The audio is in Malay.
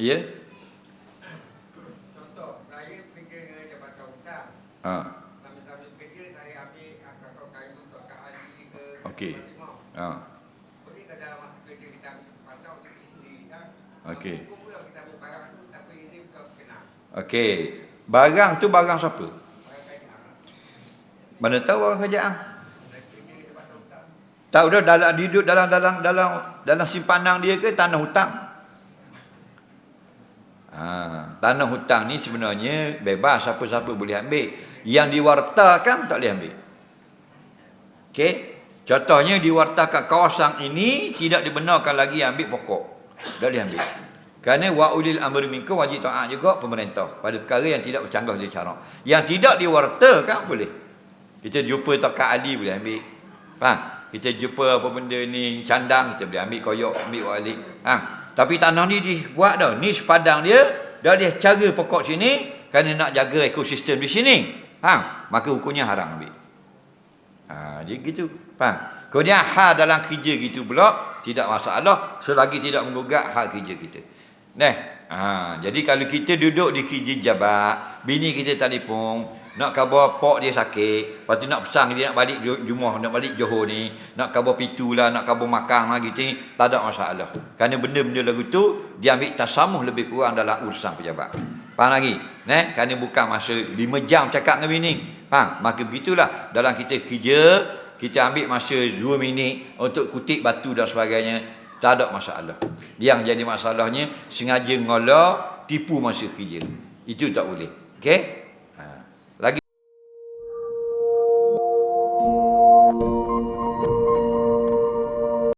Ya? Contoh, saya kerja dengan Jabatan Hutang. Ha. Sambil-sambil kerja, saya ambil akak kayu untuk Kak Ali ke Okey. Ha. Okey, kalau dalam masa kerja kita ambil kesempatan untuk pergi sendiri kan. Okey. Hukum pula kita ambil barang tu, tapi ini bukan berkenan. Okey. Barang tu barang siapa? Mana tahu barang kerajaan? Saya kerja dengan Jabatan Hutang. Tahu dah dalam duduk dalam dalam dalam dalam simpanan dia ke tanah hutang? Ha, tanah hutang ni sebenarnya bebas siapa-siapa boleh ambil. Yang diwartakan tak boleh ambil. Okey. Contohnya diwartakan kawasan ini tidak dibenarkan lagi ambil pokok. Tak boleh ambil. Kerana wa ulil amri minkum wajib taat juga pemerintah pada perkara yang tidak bercanggah dengan syarak. Yang tidak diwartakan boleh. Kita jumpa Tok Ali boleh ambil. Faham? Kita jumpa apa benda ni candang kita boleh ambil koyok ambil walik. Ha. Tapi tanah ni dibuat dah. Ni sepadang dia dah dia cara pokok sini kerana nak jaga ekosistem di sini. Ha. Maka hukumnya haram ambil. Ha, dia gitu. Faham? Kemudian hal dalam kerja gitu pula tidak masalah selagi tidak menggugat hak kerja kita. Nah, ha, jadi kalau kita duduk di kerja jabat, bini kita telefon, nak khabar pok dia sakit, lepas tu nak pesan dia nak balik rumah, nak balik Johor ni, nak khabar pitu lah, nak khabar makan lah gitu, tak ada masalah. Kerana benda-benda lagu tu, dia ambil tasamuh lebih kurang dalam urusan pejabat. Faham lagi? Nah, kerana bukan masa 5 jam cakap dengan bini. Faham? Maka begitulah dalam kita kerja, kita ambil masa 2 minit untuk kutip batu dan sebagainya. Tak ada masalah. Yang jadi masalahnya sengaja ngolah tipu masa kerja. Itu tak boleh. Okey?